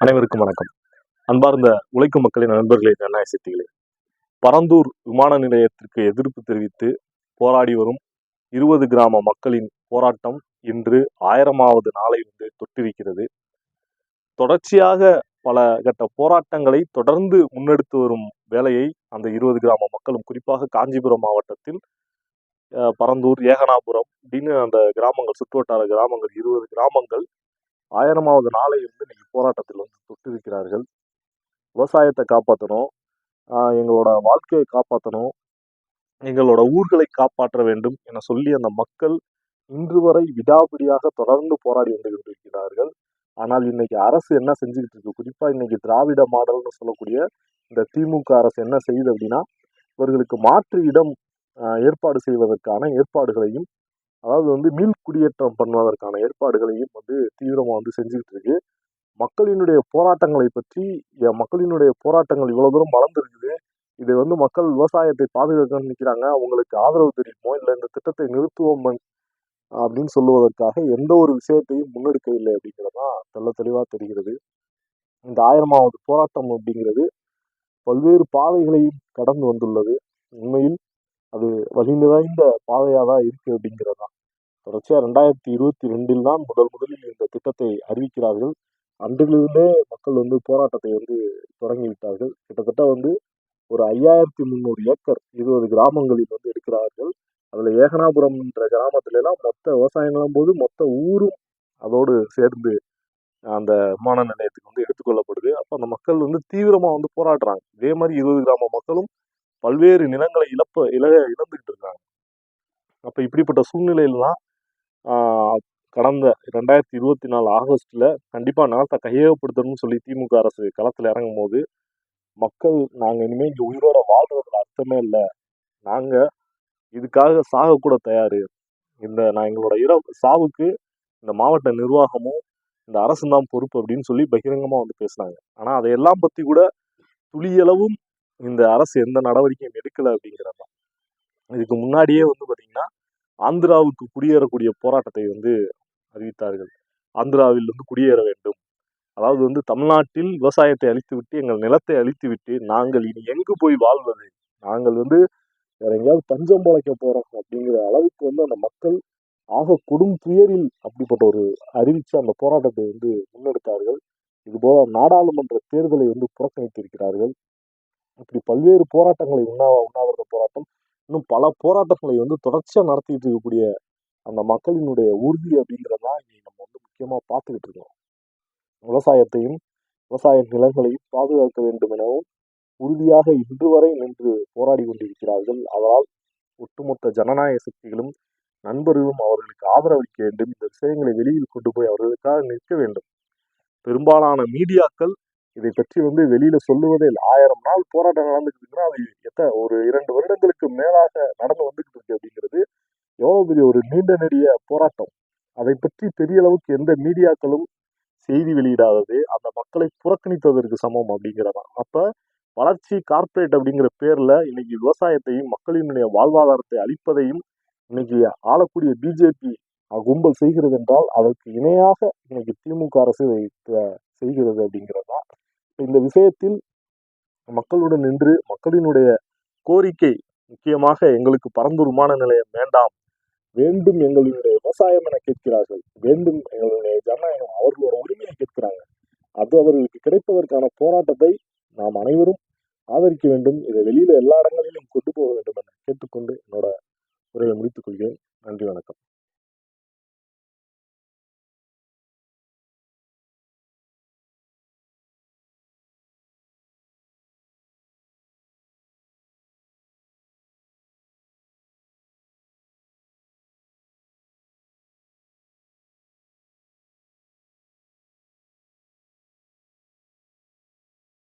அனைவருக்கும் வணக்கம். அன்பார்ந்த உழைக்கும் மக்களின் நண்பர்களே நன்னாய சக்திகளே பரந்தூர் விமான நிலையத்திற்கு எதிர்ப்பு தெரிவித்து போராடி வரும் இருபது கிராம மக்களின் போராட்டம் இன்று ஆயிரமாவது நாளை வந்து தொட்டிருக்கிறது. தொடர்ச்சியாக பல கட்ட போராட்டங்களை தொடர்ந்து முன்னெடுத்து வரும் வேலையை அந்த இருபது கிராம மக்களும் குறிப்பாக காஞ்சிபுரம் மாவட்டத்தில் பரந்தூர் ஏகனாபுரம் அப்படின்னு அந்த கிராமங்கள் சுற்றுவட்டார கிராமங்கள் இருபது கிராமங்கள் ஆயிரமாவது நாளை வந்து இன்னைக்கு போராட்டத்தில் வந்து தொட்டிருக்கிறார்கள். விவசாயத்தை காப்பாற்றணும் எங்களோட வாழ்க்கையை காப்பாற்றணும் எங்களோட ஊர்களை காப்பாற்ற வேண்டும் என சொல்லி அந்த மக்கள் இன்று வரை விடாபிடியாக தொடர்ந்து போராடி வந்து கொண்டிருக்கிறார்கள். ஆனால் இன்னைக்கு அரசு என்ன செஞ்சுக்கிட்டு இருக்கு? குறிப்பாக இன்னைக்கு திராவிட மாடல்னு சொல்லக்கூடிய இந்த திமுக அரசு என்ன செய்யுது அப்படின்னா இவர்களுக்கு மாற்று இடம் ஏற்பாடு செய்வதற்கான ஏற்பாடுகளையும் அதாவது வந்து மீள் குடியேற்றம் பண்ணுவதற்கான ஏற்பாடுகளையும் வந்து தீவிரமாக வந்து செஞ்சுக்கிட்டு இருக்கு. மக்களினுடைய போராட்டங்களை பற்றி மக்களினுடைய போராட்டங்கள் இவ்வளோ தூரம் வளர்ந்துருக்குது. இது வந்து மக்கள் விவசாயத்தை பாதுகாக்க நிற்கிறாங்க அவங்களுக்கு ஆதரவு தெரியுமோ? இல்லை இந்த திட்டத்தை நிறுத்துவோம் அப்படின்னு சொல்லுவதற்காக எந்த ஒரு விஷயத்தையும் முன்னெடுக்கவில்லை அப்படிங்கிறதான் தெள்ள தெளிவாக தெரிகிறது. இந்த ஆயிரமாவது போராட்டம் அப்படிங்கிறது பல்வேறு பாதைகளையும் கடந்து வந்துள்ளது. உண்மையில் அது வழி நிறைந்த பாதையாக தான் இருக்குது அப்படிங்கிறது தொடர்ச்சியாக ரெண்டாயிரத்தி இருபத்தி ரெண்டில் தான் முதல் முதலில் இந்த திட்டத்தை அறிவிக்கிறார்கள். அன்றிலிருந்தே மக்கள் வந்து போராட்டத்தை வந்து தொடங்கிவிட்டார்கள். கிட்டத்தட்ட வந்து ஒரு ஐயாயிரத்தி முந்நூறு ஏக்கர் இருபது கிராமங்களில் வந்து எடுக்கிறார்கள். அதில் ஏகனாபுரம் என்ற கிராமத்திலலாம் மொத்த விவசாயங்களும் போது மொத்த ஊரும் அதோடு சேர்ந்து அந்த விமான நிலையத்துக்கு வந்து எடுத்துக்கொள்ளப்படுது அப்போ அந்த மக்கள் வந்து தீவிரமாக வந்து போராடுறாங்க. இதே மாதிரி இருபது கிராம மக்களும் பல்வேறு நிலங்களை இழப்ப இழ இழந்துக்கிட்டு இருக்காங்க. அப்போ இப்படிப்பட்ட சூழ்நிலையிலாம் கடந்த ரெண்டாயிரத்தி இருபத்தி நாலு ஆகஸ்ட்டில் கண்டிப்பாக நிலத்தை கையகப்படுத்தணும்னு சொல்லி திமுக அரசு களத்தில் இறங்கும் போது மக்கள் நாங்கள் இனிமேல் இங்கே உயிரோட வாழ்றதுல அர்த்தமே இல்லை. நாங்கள் இதுக்காக சாகக்கூட தயார். இந்த நான் எங்களோட இர சாவுக்கு இந்த மாவட்ட நிர்வாகமும் இந்த அரசு தான் பொறுப்பு அப்படின்னு சொல்லி பகிரங்கமாக வந்து பேசுனாங்க. ஆனால் அதையெல்லாம் பற்றி கூட துளியளவும் இந்த அரசு எந்த நடவடிக்கையும் எடுக்கலை அப்படிங்கிறது தான் இதுக்கு முன்னாடியே வந்து பார்த்திங்கன்னா ஆந்திராவுக்கு குடியேறக்கூடிய போராட்டத்தை வந்து அறிவித்தார்கள். ஆந்திராவில் வந்து குடியேற வேண்டும். அதாவது வந்து தமிழ்நாட்டில் விவசாயத்தை அழித்துவிட்டு எங்கள் நிலத்தை அழித்துவிட்டு நாங்கள் இனி எங்கு போய் வாழ்வது? நாங்கள் வந்து வேற எங்கேயாவது பஞ்சம் பழைக்க போறோம் அப்படிங்கிற அளவுக்கு வந்து அந்த மக்கள் ஆக கொடும் துயரில் அப்படிப்பட்ட ஒரு அறிவிச்சு அந்த போராட்டத்தை வந்து முன்னெடுத்தார்கள். இதுபோல நாடாளுமன்ற தேர்தலை வந்து புறக்கணித்திருக்கிறார்கள். இப்படி பல்வேறு போராட்டங்களை உண்ணாவ உண்ணாவிரத போராட்டம் இன்னும் பல போராட்டங்களை வந்து தொடர்ச்சியாக நடத்திட்டு இருக்கக்கூடிய அந்த மக்களினுடைய உறுதி அப்படிங்கிறதான் இங்கே நம்ம வந்து முக்கியமாக பார்த்துக்கிட்டு இருக்கோம். விவசாயத்தையும் விவசாய நிலங்களையும் பாதுகாக்க வேண்டும் எனவும் உறுதியாக இன்று வரை நின்று போராடி கொண்டிருக்கிறார்கள். அதனால் ஒட்டுமொத்த ஜனநாயக சக்திகளும் நண்பர்களும் அவர்களுக்கு ஆதரவளிக்க வேண்டும். இந்த விஷயங்களை வெளியில் கொண்டு போய் அவர்களுக்காக நிற்க வேண்டும். பெரும்பாலான மீடியாக்கள் இதை பற்றி வந்து வெளியில சொல்லுவதே இல்லை. ஆயிரம் நாள் போராட்டம் நடந்துகிட்டு இருக்குன்னா அது எத்த ஒரு இரண்டு வருடங்களுக்கு மேலாக நடந்து வந்துகிட்டு இருக்கு அப்படிங்கிறது எவ்வளவு பெரிய ஒரு நீண்ட நெடிய போராட்டம். அதை பற்றி பெரிய அளவுக்கு எந்த மீடியாக்களும் செய்தி வெளியிடாதது அந்த மக்களை புறக்கணித்ததற்கு சமம் அப்படிங்கிறதான். அப்ப வளர்ச்சி கார்ப்பரேட் அப்படிங்கிற பேர்ல இன்னைக்கு விவசாயத்தையும் மக்களினுடைய வாழ்வாதாரத்தை அளிப்பதையும் இன்னைக்கு ஆளக்கூடிய பிஜேபி கும்பல் செய்கிறது என்றால் அதற்கு இணையாக இன்னைக்கு திமுக அரசு செய்கிறது அப்படிங்கிறது தான் இந்த விஷயத்தில் மக்களுடன் நின்று மக்களினுடைய கோரிக்கை முக்கியமாக எங்களுக்கு பரந்தூர் நிலையம் வேண்டாம். வேண்டும் எங்களுடைய விவசாயம் என கேட்கிறார்கள். வேண்டும் எங்களுடைய ஜனநாயகம் அவர்களோட உரிமையை கேட்கிறாங்க. அது அவர்களுக்கு கிடைப்பதற்கான போராட்டத்தை நாம் அனைவரும் ஆதரிக்க வேண்டும். இதை வெளியில எல்லா இடங்களிலும் கொண்டு போக வேண்டும் என கேட்டுக்கொண்டு என்னோட உரையை முடித்துக் கொள்கிறேன். நன்றி வணக்கம்.